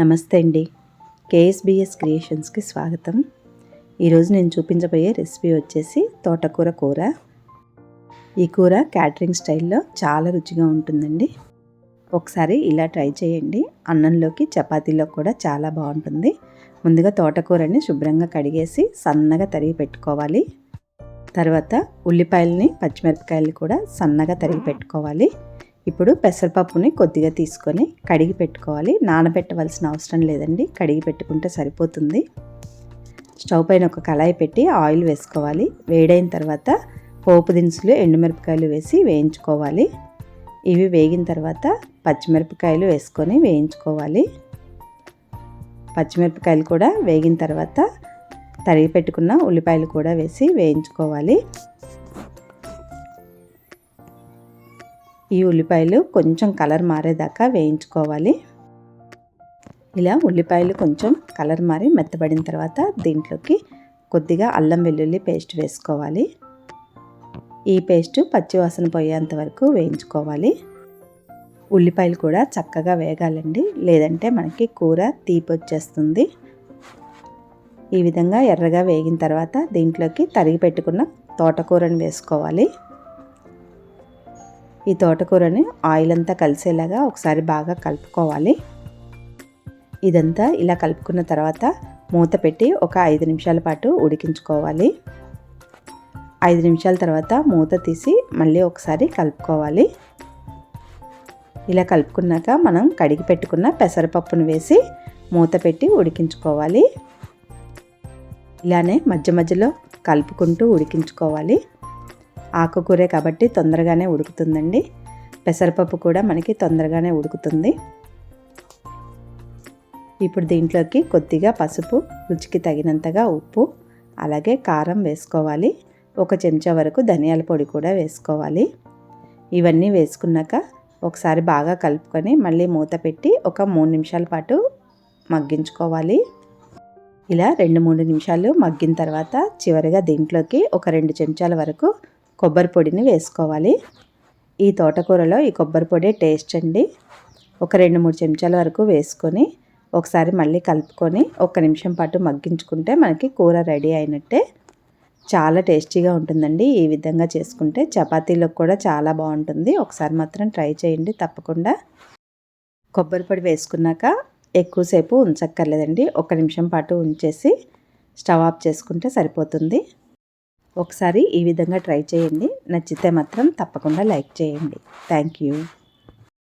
నమస్తే అండి. కేఎస్బిఎస్ క్రియేషన్స్కి స్వాగతం. ఈరోజు నేను చూపించబోయే రెసిపీ వచ్చేసి తోటకూర కూర. ఈ కూర క్యాటరింగ్ స్టైల్లో చాలా రుచిగా ఉంటుందండి. ఒకసారి ఇలా ట్రై చేయండి. అన్నంలోకి చపాతీలో కూడా చాలా బాగుంటుంది. ముందుగా తోటకూరని శుభ్రంగా కడిగేసి సన్నగా తరిగి పెట్టుకోవాలి. తర్వాత ఉల్లిపాయలని పచ్చిమిరపకాయలు కూడా సన్నగా తరిగి పెట్టుకోవాలి. ఇప్పుడు పెసరపప్పుని కొద్దిగా తీసుకొని కడిగి పెట్టుకోవాలి. నానబెట్టవలసిన అవసరం లేదండి. కడిగి పెట్టుకుంటే సరిపోతుంది. స్టవ్ పైన ఒక కళాయి పెట్టి ఆయిల్ వేసుకోవాలి. వేడైన తర్వాత పోపు దినుసులు ఎండుమిరపకాయలు వేసి వేయించుకోవాలి. ఇవి వేగిన తర్వాత పచ్చిమిరపకాయలు వేసుకొని వేయించుకోవాలి. పచ్చిమిరపకాయలు కూడా వేగిన తర్వాత తరిగి పెట్టుకున్న ఉల్లిపాయలు కూడా వేసి వేయించుకోవాలి. ఈ ఉల్లిపాయలు కొంచెం కలర్ మారేదాకా వేయించుకోవాలి. ఇలా ఉల్లిపాయలు కొంచెం కలర్ మారి మెత్తబడిన తర్వాత దీంట్లోకి కొద్దిగా అల్లం వెల్లుల్లి పేస్ట్ వేసుకోవాలి. ఈ పేస్ట్ పచ్చివాసన పోయేంత వరకు వేయించుకోవాలి. ఉల్లిపాయలు కూడా చక్కగా వేగాలండి. లేదంటే మనకి కూర తీపి వచ్చేస్తుంది. ఈ విధంగా ఎర్రగా వేగిన తర్వాత దీంట్లోకి తరిగి పెట్టుకున్న తోటకూరని వేసుకోవాలి. ఈ తోటకూరని ఆయిల్ అంతా కలిసేలాగా ఒకసారి బాగా కలుపుకోవాలి. ఇదంతా ఇలా కలుపుకున్న తర్వాత మూత పెట్టి ఒక ఐదు నిమిషాల పాటు ఉడికించుకోవాలి. ఐదు నిమిషాల తర్వాత మూత తీసి మళ్ళీ ఒకసారి కలుపుకోవాలి. ఇలా కలుపుకున్నాక మనం కడిగి పెట్టుకున్న పెసరపప్పును వేసి మూత పెట్టి ఉడికించుకోవాలి. ఇలానే మధ్య మధ్యలో కలుపుకుంటూ ఉడికించుకోవాలి. ఆకుకూరే కాబట్టి తొందరగానే ఉడుకుతుందండి. పెసరపప్పు కూడా మనకి తొందరగానే ఉడుకుతుంది. ఇప్పుడు దీంట్లోకి కొద్దిగా పసుపు రుచికి తగినంతగా ఉప్పు అలాగే కారం వేసుకోవాలి. ఒక చెంచా వరకు ధనియాల పొడి కూడా వేసుకోవాలి. ఇవన్నీ వేసుకున్నాక ఒకసారి బాగా కలుపుకొని మళ్ళీ మూత పెట్టి ఒక మూడు నిమిషాల పాటు మగ్గించుకోవాలి. ఇలా రెండు మూడు నిమిషాలు మగ్గిన తర్వాత చివరిగా దీంట్లోకి ఒక రెండు చెంచాల వరకు కొబ్బరి పొడిని వేసుకోవాలి. ఈ తోటకూరలో ఈ కొబ్బరి పొడి టేస్ట్ అండి. ఒక రెండు మూడు చెంచాల వరకు వేసుకొని ఒకసారి మళ్ళీ కలుపుకొని ఒక నిమిషం పాటు మగ్గించుకుంటే మనకి కూర రెడీ అయినట్టే. చాలా టేస్టీగా ఉంటుందండి. ఈ విధంగా చేసుకుంటే చపాతీలకు కూడా చాలా బాగుంటుంది. ఒకసారి మాత్రం ట్రై చేయండి తప్పకుండా. కొబ్బరి పొడి వేసుకున్నాక ఎక్కువసేపు ఉంచక్కర్లేదండి. ఒక నిమిషం పాటు ఉంచేసి స్టవ్ ఆఫ్ చేసుకుంటే సరిపోతుంది. ఒకసారి ఈ విధంగా ట్రై చేయండి. నచ్చితే మాత్రం తప్పకుండా లైక్ చేయండి. Thank you.